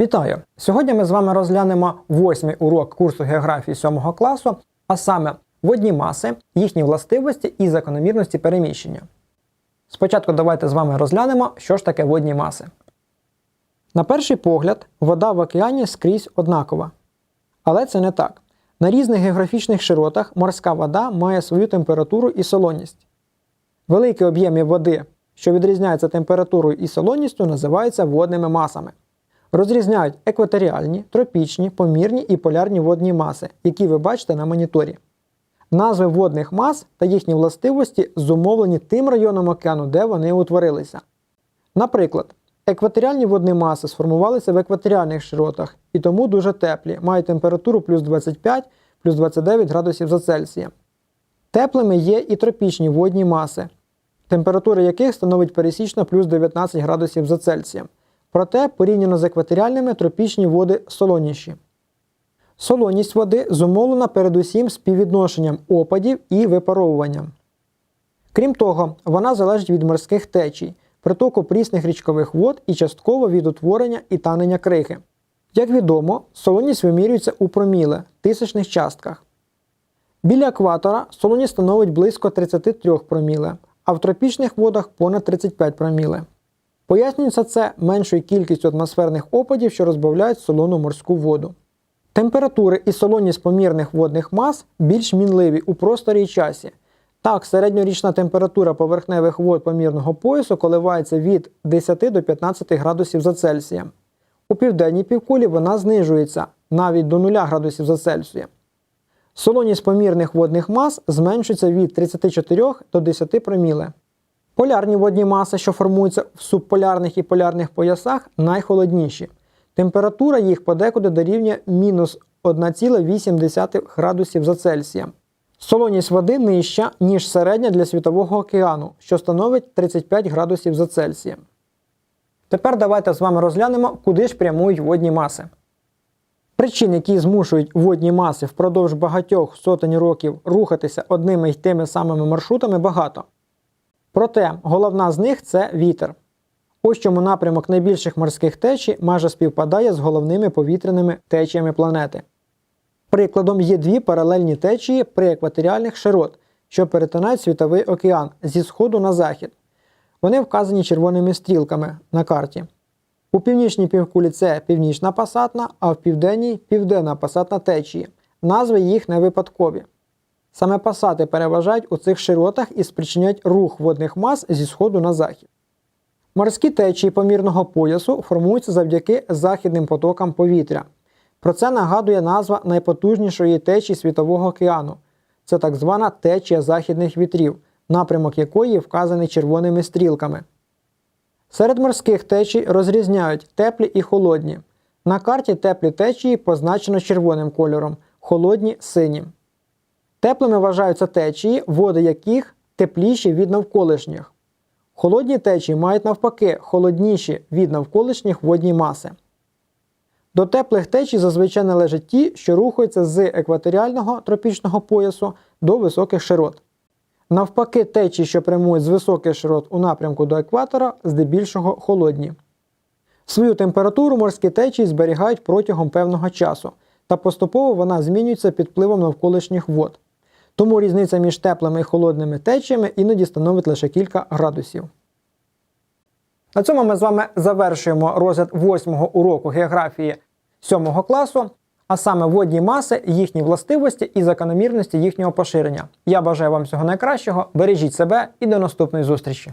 Вітаю! Сьогодні ми з вами розглянемо восьмий урок курсу географії 7 класу, а саме водні маси, їхні властивості і закономірності переміщення. Спочатку давайте з вами розглянемо, що ж таке водні маси. На перший погляд, вода в океані скрізь однакова. Але це не так. На різних географічних широтах морська вода має свою температуру і солоність. Великі об'єми води, що відрізняються температурою і солоністю, називаються водними масами. Розрізняють екваторіальні, тропічні, помірні і полярні водні маси, які ви бачите на моніторі. Назви водних мас та їхні властивості зумовлені тим районом океану, де вони утворилися. Наприклад, екваторіальні водні маси сформувалися в екваторіальних широтах і тому дуже теплі, мають температуру плюс 25 плюс 29 градусів за Цельсієм. Теплими є і тропічні водні маси, температура яких становить пересічно плюс 19 градусів за Цельсієм. Проте, порівняно з екваторіальними, тропічні води солоніші. Солоність води зумовлена передусім співвідношенням опадів і випаровуванням. Крім того, вона залежить від морських течій, притоку прісних річкових вод і частково від утворення і танення крихи. Як відомо, солоність вимірюється у проміле тисячних частках. Біля екватора солоність становить близько 33 проміле, а в тропічних водах понад 35 проміле. Пояснюється це меншою кількістю атмосферних опадів, що розбавляють солону морську воду. Температури і солоність помірних водних мас більш мінливі у просторі і часі. Так, середньорічна температура поверхневих вод помірного поясу коливається від 10 до 15 градусів за Цельсієм. У південній півкулі вона знижується навіть до 0 градусів за Цельсієм. Солоність помірних водних мас зменшується від 34 до 10 проміле. Полярні водні маси, що формуються в субполярних і полярних поясах, найхолодніші. Температура їх подекуди дорівнює мінус 1,8 градусів за Цельсієм. Солоність води нижча, ніж середня для Світового океану, що становить 35 градусів за Цельсієм. Тепер давайте з вами розглянемо, куди ж прямують водні маси. Причин, які змушують водні маси впродовж багатьох сотень років рухатися одними й тими самими маршрутами, багато. Проте головна з них це вітер. Ось чому напрямок найбільших морських течій майже співпадає з головними повітряними течіями планети. Прикладом є дві паралельні течії приекваторіальних широт, що перетинають Світовий океан зі сходу на захід. Вони вказані червоними стрілками на карті. У північній півкулі це північна пасатна, а в південній південна пасатна течії. Назви їх не випадкові. Саме пасати переважають у цих широтах і спричиняють рух водних мас зі сходу на захід. Морські течії помірного поясу формуються завдяки західним потокам повітря. Про це нагадує назва найпотужнішої течії Світового океану. Це так звана течія західних вітрів, напрямок якої вказаний червоними стрілками. Серед морських течій розрізняють теплі і холодні. На карті теплі течії позначено червоним кольором, холодні синім. Теплими вважаються течії, води яких тепліші від навколишніх. Холодні течії мають навпаки холодніші від навколишніх водні маси. До теплих течій зазвичай належать ті, що рухаються з екваторіального тропічного поясу до високих широт. Навпаки, течії, що прямують з високих широт у напрямку до екватора, здебільшого холодні. Свою температуру морські течії зберігають протягом певного часу, та поступово вона змінюється під впливом навколишніх вод. Тому різниця між теплими і холодними течіями іноді становить лише кілька градусів. На цьому ми з вами завершуємо розгляд восьмого уроку географії 7 класу, а саме водні маси, їхні властивості і закономірності їхнього поширення. Я бажаю вам всього найкращого, бережіть себе і до наступної зустрічі!